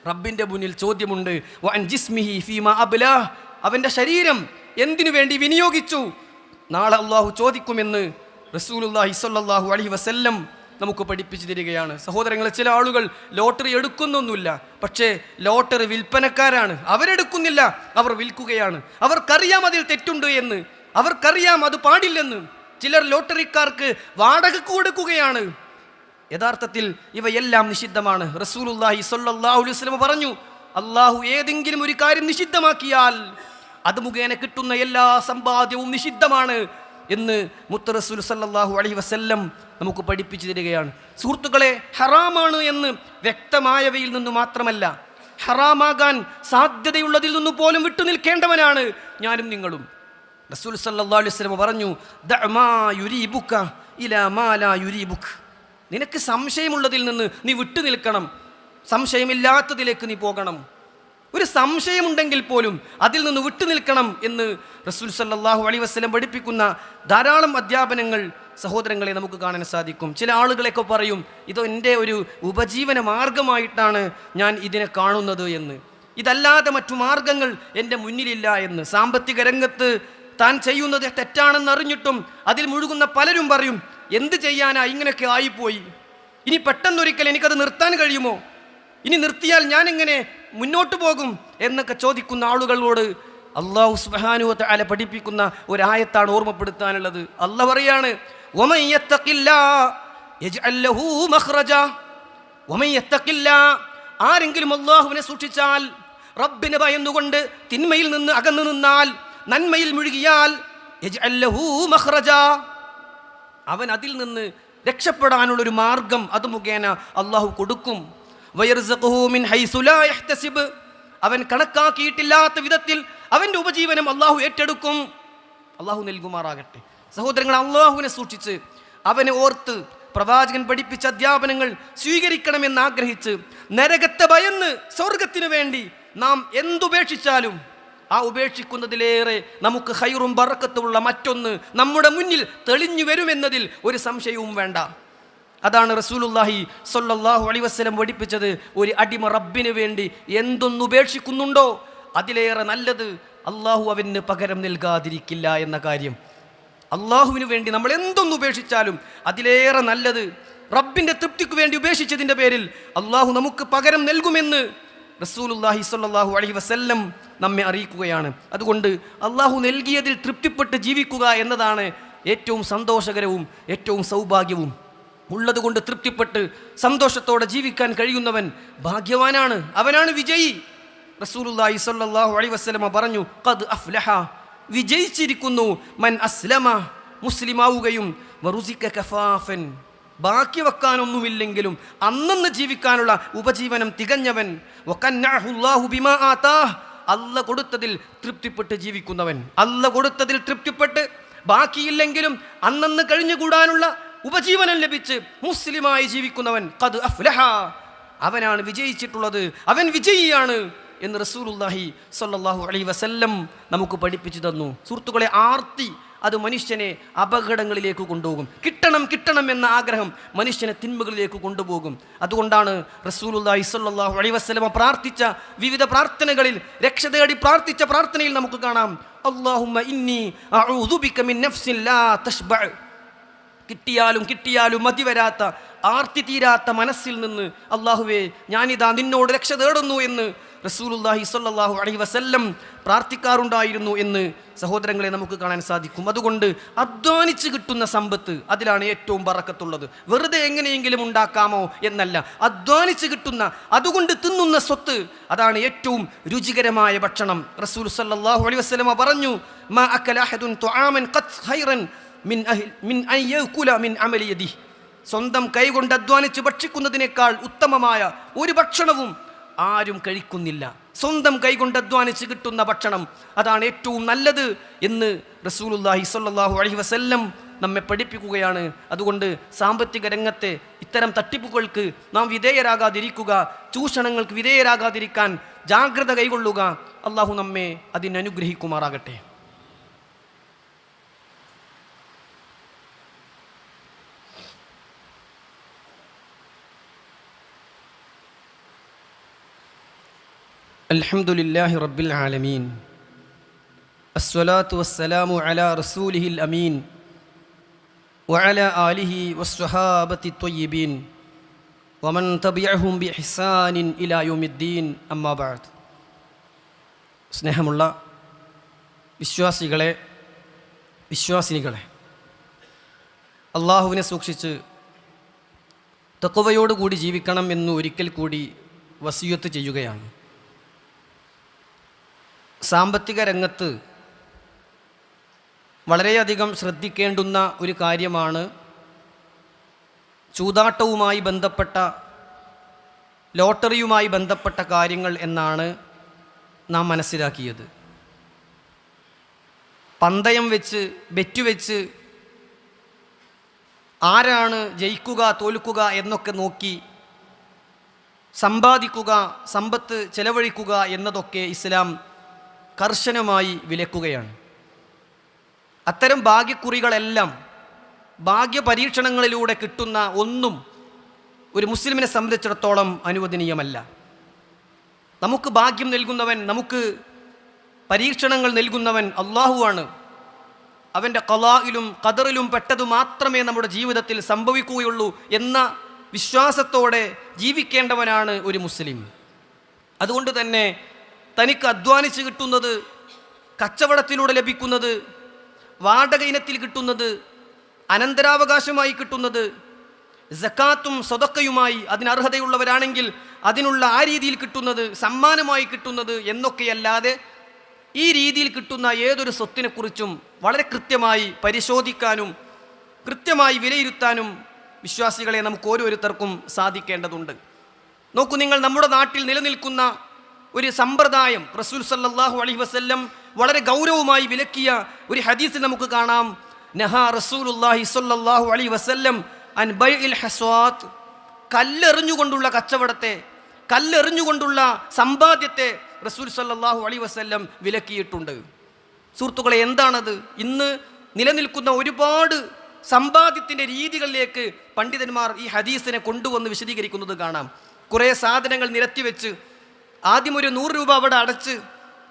റബ്ബിന്റെ മുന്നിൽ ചോദ്യമുണ്ട്. ജിസ്മിഹി അവന്റെ ശരീരം എന്തിനു വേണ്ടി വിനിയോഗിച്ചു? നാളെ അള്ളാഹു ചോദിക്കുമെന്ന് റസൂലുല്ലാഹി സ്വല്ലല്ലാഹു അലൈഹി വസല്ലം നമുക്ക് പഠിപ്പിച്ചു തരികയാണ്. സഹോദരങ്ങളെ ചില ആളുകൾ ലോട്ടറി എടുക്കുന്നൊന്നുമില്ല. പക്ഷേ ലോട്ടറി വിൽപ്പനക്കാരാണ്. അവരെടുക്കുന്നില്ല അവർ വിൽക്കുകയാണ്. അവർക്കറിയാം അതിൽ തെറ്റുണ്ട് എന്ന്. അവർക്കറിയാം അത് പാടില്ലെന്ന്. ചിലർ ലോട്ടറിക്കാർക്ക് വാടകക്ക് കൊടുക്കുകയാണ്. യഥാർത്ഥത്തിൽ ഇവയെല്ലാം നിഷിദ്ധമാണ്. റസൂലുല്ലാഹി സ്വല്ലല്ലാഹു അലൈഹി പറഞ്ഞു അള്ളാഹു ഏതെങ്കിലും ഒരു കാര്യം നിഷിദ്ധമാക്കിയാൽ അത് മുഖേന കിട്ടുന്ന എല്ലാ സമ്പാദ്യവും നിഷിദ്ധമാണ് എന്ന് മുത്ത റസൂൽ സല്ലാഹു അലഹി വസ്ല്ലം നമുക്ക് പഠിപ്പിച്ചു തരികയാണ്. സുഹൃത്തുക്കളെ ഹറാമാണ് എന്ന് വ്യക്തമായവയിൽ നിന്ന് മാത്രമല്ല ഹറാമാകാൻ സാധ്യതയുള്ളതിൽ നിന്ന് പോലും വിട്ടു നിൽക്കേണ്ടവനാണ് ഞാനും നിങ്ങളും. റസൂൽ സല്ലാ അലൈഹി വസല്ലം പറഞ്ഞു ദ മാ യുരീബുക്ക ഇലാ മാ ലാ യുരീബുക." നിനക്ക് സംശയമുള്ളതിൽ നിന്ന് നീ വിട്ടു നിൽക്കണം. സംശയമില്ലാത്തതിലേക്ക് നീ പോകണം. ഒരു സംശയമുണ്ടെങ്കിൽ പോലും അതിൽ നിന്ന് വിട്ടു നിൽക്കണം എന്ന് റസൂൽ സല്ലാഹു അലൈഹി വസ്ലം പഠിപ്പിക്കുന്ന ധാരാളം അധ്യാപനങ്ങൾ സഹോദരങ്ങളെ നമുക്ക് കാണാൻ സാധിക്കും. ചില ആളുകളൊക്കെ പറയും ഇത് എന്റെ ഒരു ഉപജീവന മാർഗമായിട്ടാണ് ഞാൻ ഇതിനെ കാണുന്നത് എന്ന്. ഇതല്ലാതെ മറ്റു മാർഗങ്ങൾ എന്റെ മുന്നിലില്ല എന്ന്. സാമ്പത്തിക രംഗത്ത് താൻ ചെയ്യുന്നത് തെറ്റാണെന്ന് അറിഞ്ഞിട്ടും അതിൽ മുഴുകുന്ന പലരും പറയും എന്ത് ചെയ്യാനാ ഇങ്ങനെയൊക്കെ ആയിപ്പോയി? ഇനി പെട്ടെന്നൊരിക്കൽ എനിക്കത് നിർത്താൻ കഴിയുമോ? ഇനി നിർത്തിയാൽ ഞാൻ എങ്ങനെ മുന്നോട്ട് പോകും എന്നൊക്കെ ചോദിക്കുന്ന ആളുകളോട് അള്ളാഹു സുബ്ഹാനഹു അല പഠിപ്പിക്കുന്ന ഒരായത്താണ് ഓർമ്മപ്പെടുത്താനുള്ളത്. അല്ല പറയാണ് ആരെങ്കിലും അള്ളാഹുവിനെ സൂക്ഷിച്ചാൽ റബ്ബിനെ ഭയന്നുകൊണ്ട് തിന്മയിൽ നിന്ന് അകന്നു നിന്നാൽ നന്മയിൽ മുഴുകിയാൽ. അവൻ അതിൽ നിന്ന് രക്ഷപ്പെടാനുള്ള ഒരു മാർഗം അത് മുഖേന അള്ളാഹു കൊടുക്കും. അവൻ കണക്കാക്കിയിട്ടില്ലാത്ത വിധത്തിൽ അവന്റെ ഉപജീവനം അള്ളാഹു ഏറ്റെടുക്കും. അള്ളാഹു നൽകുമാറാകട്ടെ. സഹോദരങ്ങൾ അള്ളാഹുവിനെ സൂക്ഷിച്ച് അവനെ ഓർത്ത് പ്രവാചകൻ പഠിപ്പിച്ച അധ്യാപനങ്ങൾ സ്വീകരിക്കണമെന്ന് ആഗ്രഹിച്ച് നരകത്തെ ഭയന്ന് സ്വർഗത്തിനു വേണ്ടി നാം എന്തുപേക്ഷിച്ചാലും ആ ഉപേക്ഷിക്കുന്നതിലേറെ നമുക്ക് ഹൈറും ബറക്കത്തുമുള്ള മറ്റൊന്ന് നമ്മുടെ മുന്നിൽ തെളിഞ്ഞു വരുമെന്നതിൽ ഒരു സംശയവും വേണ്ട. അതാണ് റസൂലുല്ലാഹി സൊല്ലാഹു അലിവസ്ലം പഠിപ്പിച്ചത് ഒരു അടിമ റബ്ബിന് വേണ്ടി എന്തൊന്ന് ഉപേക്ഷിക്കുന്നുണ്ടോ അതിലേറെ നല്ലത് അള്ളാഹു അവന് പകരം നൽകാതിരിക്കില്ല എന്ന കാര്യം. അള്ളാഹുവിന് വേണ്ടി നമ്മൾ എന്തൊന്ന് ഉപേക്ഷിച്ചാലും അതിലേറെ നല്ലത് റബ്ബിന്റെ തൃപ്തിക്ക് വേണ്ടി ഉപേക്ഷിച്ചതിന്റെ പേരിൽ അള്ളാഹു നമുക്ക് പകരം നൽകുമെന്ന് റസൂലുല്ലാഹി സ്വല്ലല്ലാഹു അലഹി വസല്ലം നമ്മെ അറിയിക്കുകയാണ്. അതുകൊണ്ട് അള്ളാഹു നൽകിയതിൽ തൃപ്തിപ്പെട്ട് ജീവിക്കുക എന്നതാണ് ഏറ്റവും സന്തോഷകരവും ഏറ്റവും സൗഭാഗ്യവും. ഉള്ളതുകൊണ്ട് തൃപ്തിപ്പെട്ട് സന്തോഷത്തോടെ ജീവിക്കാൻ കഴിയുന്നവൻ ഭാഗ്യവാനാണ് അവനാണ് വിജയി. റസൂലുല്ലാഹി സ്വല്ലല്ലാഹു അലൈഹി വസല്ലമ പറഞ്ഞു ഖദ് അഫ്ലഹ. വിജയിച്ചിരിക്കുന്നു. മൻ അസ്ലമ. മുസ്ലിമാവുകയും വറുസിക്ക കഫാഫൻ. ബാക്കി വെക്കാനൊന്നുമില്ലെങ്കിലും അന്നന്ന് ജീവിക്കാനുള്ള ഉപജീവനം തികഞ്ഞവൻ. അല്ല കൊടുത്തതിൽ തൃപ്തിപ്പെട്ട് ജീവിക്കുന്നവൻ. അല്ല കൊടുത്തതിൽ തൃപ്തിപ്പെട്ട് ബാക്കിയില്ലെങ്കിലും അന്നന്ന് കഴിഞ്ഞുകൂടാനുള്ള ഉപജീവനം ലഭിച്ച് മുസ്ലിമായി ജീവിക്കുന്നവൻ. കത് അഫ്ലഹ. അവനാണ് വിജയിച്ചിട്ടുള്ളത്. അവൻ വിജയിയാണ് എന്ന് റസൂലുല്ലാഹി സ്വല്ലല്ലാഹു അലൈഹി വസല്ലം നമുക്ക് പഠിപ്പിച്ചു തന്നു. സുഹൃത്തുക്കളെ ആർത്തി അത് മനുഷ്യനെ അപകടങ്ങളിലേക്ക് കൊണ്ടുപോകും. കിട്ടണം കിട്ടണം എന്ന ആഗ്രഹം മനുഷ്യനെ തിന്മകളിലേക്ക് കൊണ്ടുപോകും. അതുകൊണ്ടാണ് റസൂലുല്ലാഹി സ്വല്ലല്ലാഹു അലൈഹി വസ്ലമ പ്രാർത്ഥിച്ച വിവിധ പ്രാർത്ഥനകളിൽ രക്ഷ തേടി പ്രാർത്ഥിച്ച പ്രാർത്ഥനയിൽ നമുക്ക് കാണാം. അല്ലാഹുമ്മ ഇന്നി കിട്ടിയാലും കിട്ടിയാലും മതി വരാത്ത ആർത്തി തീരാത്ത മനസ്സിൽ നിന്ന് അള്ളാഹുവേ ഞാനിതാ നിന്നോട് രക്ഷ തേടുന്നു എന്ന് റസൂലുല്ലാഹി സ്വല്ലല്ലാഹു അലൈഹി വസല്ലം പ്രാർത്ഥിക്കാറുണ്ടായിരുന്നു എന്ന് സഹോദരങ്ങളെ നമുക്ക് കാണാൻ സാധിക്കും. അതുകൊണ്ട് അധ്വാനിച്ച് കിട്ടുന്ന സമ്പത്ത് അതിലാണ് ഏറ്റവും പറക്കത്തുള്ളത് വെറുതെ എങ്ങനെയെങ്കിലും ഉണ്ടാക്കാമോ എന്നല്ല. അധ്വാനിച്ച് കിട്ടുന്ന അതുകൊണ്ട് തിന്നുന്ന സ്വത്ത് അതാണ് ഏറ്റവും രുചികരമായ ഭക്ഷണം. റസൂൽ സല്ലല്ലാഹു അലൈഹി വസ്ലമ പറഞ്ഞു മാ അക്കല അഹദുൻ തുആമൻ ഖത് ഖൈറൻ മിൻ അഹിൽ മിൻ മിൻ അമലി യദി സ്വന്തം കൈകൊണ്ട് അധ്വാനിച്ച് ഭക്ഷിക്കുന്നതിനേക്കാൾ ഉത്തമമായ ഒരു ഭക്ഷണവും ആരും കഴിക്കുന്നില്ല. സ്വന്തം കൈകൊണ്ട് അധ്വാനിച്ച് കിട്ടുന്ന ഭക്ഷണം അതാണ് ഏറ്റവും നല്ലത് എന്ന് റസൂലുല്ലാഹി സ്വല്ലല്ലാഹു അലൈഹി വസല്ലം നമ്മെ പഠിപ്പിക്കുകയാണ്. അതുകൊണ്ട് സാമ്പത്തിക രംഗത്തെ ഇത്തരം തട്ടിപ്പുകൾക്ക് നാം വിധേയരാകാതിരിക്കുക ചൂഷണങ്ങൾക്ക് വിധേയരാകാതിരിക്കാൻ ജാഗ്രത കൈകൊള്ളുക. അള്ളാഹു നമ്മെ അതിനനുഗ്രഹിക്കുമാറാകട്ടെ. الحمد لله رب العالمين الصلاة والسلام على رسوله الأمين وعلى آله والصحابة الطيبين ومن تبعهم بإحسان إلى يوم الدين أما بعد സ്നേഹമുള്ള വിശ്വാസികളെ വിശ്വാസിനികളെ അള്ളാഹുവിനെ സൂക്ഷിച്ച് തക്കവയോടുകൂടി ജീവിക്കണം എന്ന് ഒരിക്കൽ കൂടി വസിയത്ത് ചെയ്യുകയാണ് സാമ്പത്തിക രംഗത്ത് വളരെയധികം ശ്രദ്ധിക്കേണ്ടുന്ന ഒരു കാര്യമാണ് ചൂതാട്ടവുമായി ബന്ധപ്പെട്ട ലോട്ടറിയുമായി ബന്ധപ്പെട്ട കാര്യങ്ങൾ എന്നാണ് നാം മനസ്സിലാക്കിയത്. പന്തയം വെച്ച് ബെറ്റ് വെച്ച് ആരാണ് ജയിക്കുക തോൽക്കുക എന്നൊക്കെ നോക്കി സമ്പാദിക്കുക സമ്പത്ത് ചെലവഴിക്കുക എന്നതൊക്കെ ഇസ്ലാം കർശനമായി വിലക്കുകയാണ്. അത്തരം ഭാഗ്യക്കുറികളെല്ലാം ഭാഗ്യപരീക്ഷണങ്ങളിലൂടെ കിട്ടുന്ന ഒന്നും ഒരു മുസ്ലിമിനെ സംബന്ധിച്ചിടത്തോളം അനുവദനീയമല്ല. നമുക്ക് ഭാഗ്യം നൽകുന്നവൻ നമുക്ക് പരീക്ഷണങ്ങൾ നൽകുന്നവൻ അള്ളാഹുവാണ് അവന്റെ കലായിലും കതറിലും പെട്ടതു മാത്രമേ നമ്മുടെ ജീവിതത്തിൽ സംഭവിക്കുകയുള്ളൂ എന്ന വിശ്വാസത്തോടെ ജീവിക്കേണ്ടവനാണ് ഒരു മുസ്ലിം. അതുകൊണ്ട് തന്നെ തനിക്ക് അധ്വാനിച്ച് കിട്ടുന്നത് കച്ചവടത്തിലൂടെ ലഭിക്കുന്നത് വാടക ഇനത്തിൽ കിട്ടുന്നത് അനന്തരാവകാശമായി കിട്ടുന്നത് ജക്കാത്തും സ്വതക്കയുമായി അതിന് അർഹതയുള്ളവരാണെങ്കിൽ അതിനുള്ള ആ രീതിയിൽ കിട്ടുന്നത് സമ്മാനമായി കിട്ടുന്നത് എന്നൊക്കെയല്ലാതെ ഈ രീതിയിൽ കിട്ടുന്ന ഏതൊരു സ്വത്തിനെക്കുറിച്ചും വളരെ കൃത്യമായി പരിശോധിക്കാനും കൃത്യമായി വിലയിരുത്താനും വിശ്വാസികളെ നമുക്ക് ഓരോരുത്തർക്കും സാധിക്കേണ്ടതുണ്ട്. നോക്കൂ നിങ്ങൾ നമ്മുടെ നാട്ടിൽ നിലനിൽക്കുന്ന ഒരു സമ്പ്രദായം റസൂൽ സല്ലാഹു അലൈഹി വസ്ല്ലം വളരെ ഗൗരവമായി വിലക്കിയ ഒരു ഹദീസിൽ നമുക്ക് കാണാം. നഹ റസൂലുല്ലാഹി സല്ലാഹു അലൈഹി വസ്ല്ലം അൻ ഹസ്വാത്ത്. കല്ലെറിഞ്ഞുകൊണ്ടുള്ള കച്ചവടത്തെ കല്ലെറിഞ്ഞുകൊണ്ടുള്ള സമ്പാദ്യത്തെ റസൂൽ സല്ലാഹു അലൈഹി വസ്ല്ലം വിലക്കിയിട്ടുണ്ട്. സുഹൃത്തുക്കളെ എന്താണത്? ഇന്ന് നിലനിൽക്കുന്ന ഒരുപാട് സമ്പാദ്യത്തിന്റെ രീതികളിലേക്ക് പണ്ഡിതന്മാർ ഈ ഹദീസിനെ കൊണ്ടുവന്ന് വിശദീകരിക്കുന്നത് കാണാം. കുറേ സാധനങ്ങൾ നിരത്തിവെച്ച് ആദ്യം ഒരു നൂറ് രൂപ അവിടെ അടച്ച്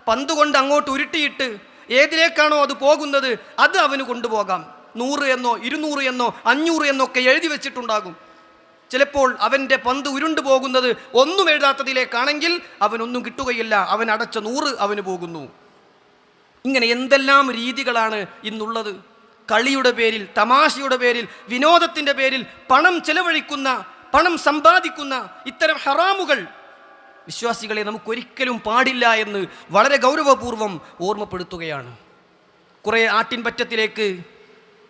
പന്ത് കൊണ്ട് അങ്ങോട്ട് ഉരുട്ടിയിട്ട് ഏതിലേക്കാണോ അത് പോകുന്നത് അത് അവന് കൊണ്ടുപോകാം. നൂറ് എന്നോ ഇരുന്നൂറ് എന്നോ അഞ്ഞൂറ് എന്നൊക്കെ എഴുതി വെച്ചിട്ടുണ്ടാകും. ചിലപ്പോൾ അവന്റെ പന്ത് ഉരുണ്ടു പോകുന്നത് ഒന്നും എഴുതാത്തതിലേക്കാണെങ്കിൽ അവനൊന്നും കിട്ടുകയില്ല. അവൻ അടച്ച നൂറ് അവന് പോകുന്നു. ഇങ്ങനെ എന്തെല്ലാം രീതികളാണ് ഇന്നുള്ളത്? കളിയുടെ പേരിൽ തമാശയുടെ പേരിൽ വിനോദത്തിന്റെ പേരിൽ പണം ചെലവഴിക്കുന്ന പണം സമ്പാദിക്കുന്ന ഇത്തരം ഹറാമുകൾ വിശ്വാസികളെ നമുക്കൊരിക്കലും പാടില്ല എന്ന് വളരെ ഗൗരവപൂർവം ഓർമ്മപ്പെടുത്തുകയാണ്. കുറേ ആട്ടിൻപറ്റത്തിലേക്ക്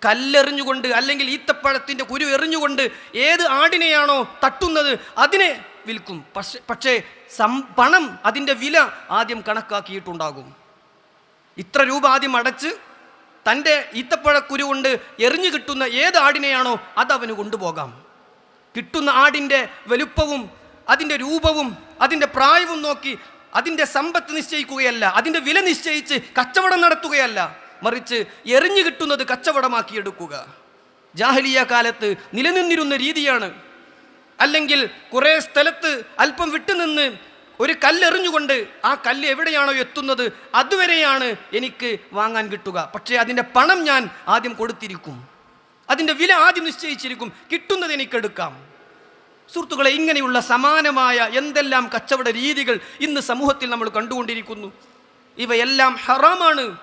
കല്ലെറിഞ്ഞുകൊണ്ട് അല്ലെങ്കിൽ ഈത്തപ്പഴത്തിന്റെ കുരു എറിഞ്ഞുകൊണ്ട് ഏത് ആടിനെയാണോ തട്ടുന്നത് അതിനെ വിൽക്കും. പക്ഷേ പക്ഷേ സം പണം അതിന്റെ വില ആദ്യം കണക്കാക്കിയിട്ടുണ്ടാകും. ഇത്ര രൂപ ആദ്യം അടച്ച് തന്റെ ഈത്തപ്പഴക്കുരു കൊണ്ട് എറിഞ്ഞു കിട്ടുന്ന ഏത് ആടിനെയാണോ അതവന് കൊണ്ടുപോകാം. കിട്ടുന്ന ആടിന്റെ വലുപ്പവും അതിന്റെ രൂപവും അതിന്റെ പ്രായവും നോക്കി അതിന്റെ സമ്പത്ത് നിശ്ചയിക്കുകയല്ല അതിന്റെ വില നിശ്ചയിച്ച് കച്ചവടം നടത്തുകയല്ല. മറിച്ച് എറിഞ്ഞു കിട്ടുന്നത് കച്ചവടമാക്കിയെടുക്കുക. ജാഹലിയ കാലത്ത് നിലനിന്നിരുന്ന രീതിയാണ്. അല്ലെങ്കിൽ കുറേ സ്ഥലത്ത് അല്പം വിട്ടുനിന്ന് ഒരു കല്ലെറിഞ്ഞുകൊണ്ട് ആ കല്ല് എവിടെയാണോ എത്തുന്നത് അതുവരെയാണ് എനിക്ക് വാങ്ങാൻ കിട്ടുക. പക്ഷേ അതിന്റെ പണം ഞാൻ ആദ്യം കൊടുത്തിരിക്കും. അതിന്റെ വില ആദ്യം നിശ്ചയിച്ചിരിക്കും. കിട്ടുന്നത് എനിക്കെടുക്കാം സുഹൃത്തുക്കളെ ഇങ്ങനെയുള്ള സമാനമായ എന്തെല്ലാം കച്ചവട രീതികൾ ഇന്ന് സമൂഹത്തിൽ നമ്മൾ കണ്ടുകൊണ്ടിരിക്കുന്നു. ഇവയെല്ലാം ഹറാമാണ്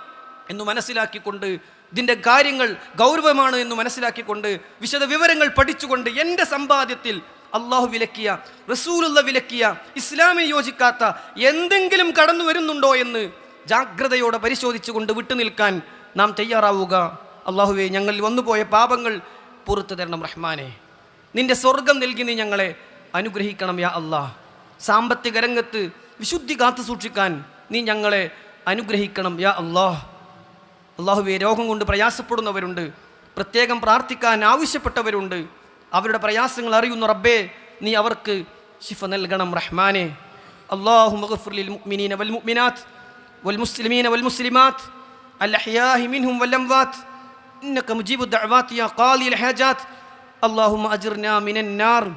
എന്ന് മനസ്സിലാക്കിക്കൊണ്ട് ഇതിന്റെ കാര്യങ്ങൾ ഗൗരവമാണ് എന്ന് മനസ്സിലാക്കിക്കൊണ്ട് വിശദ വിവരങ്ങൾ പഠിച്ചുകൊണ്ട് എന്റെ സമ്പാദ്യത്തിൽ അള്ളാഹു വിലക്കിയ റസൂലുള്ള വിലക്കിയ ഇസ്ലാമിൽ യോജിക്കാത്ത എന്തെങ്കിലും കടന്നു വരുന്നുണ്ടോ എന്ന് ജാഗ്രതയോടെ പരിശോധിച്ചുകൊണ്ട് വിട്ടുനിൽക്കാൻ നാം തയ്യാറാവുക. അള്ളാഹുവെ ഞങ്ങളിൽ വന്നുപോയ പാപങ്ങൾ പുറത്തു തരണം റഹ്മാനെ. നിന്റെ സ്വർഗം നൽകി നീ ഞങ്ങളെ അനുഗ്രഹിക്കണം യാ അള്ളാഹ് സാമ്പത്തിക രംഗത്ത് വിശുദ്ധി കാത്തു സൂക്ഷിക്കാൻ നീ ഞങ്ങളെ അനുഗ്രഹിക്കണം യാ അള്ളാഹ് അള്ളാഹുവെ രോഗം കൊണ്ട് പ്രയാസപ്പെടുന്നവരുണ്ട്. പ്രത്യേകം പ്രാർത്ഥിക്കാൻ ആവശ്യപ്പെട്ടവരുണ്ട്. അവരുടെ പ്രയാസങ്ങൾ അറിയുന്ന റബ്ബേ നീ അവർക്ക് ഷിഫ നൽകണം റഹ്മാനെ. അള്ളാഹു മഹഫുലിൽ മുഅ്മിനീന വൽ മുഅ്മിനാത്ത് വൽ മുസ്ലിമീന വൽ മുസ്ലിമാത്ത് അൽ അഹ്യാഹി മിൻഹും വൽ അംവാത്ത്. ഇന്നക മുജീബു യാ ഖാലിൽ ഹജാത് اللهم أجرنا من النار.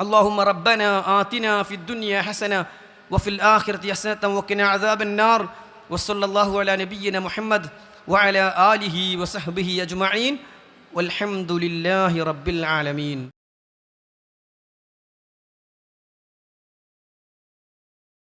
اللهم ربنا آتنا في الدنيا حسنة وفي الآخرة حسنة وقنا عذاب النار. وصلى الله على نبينا محمد وعلى آله وصحبه أجمعين. والحمد لله رب العالمين.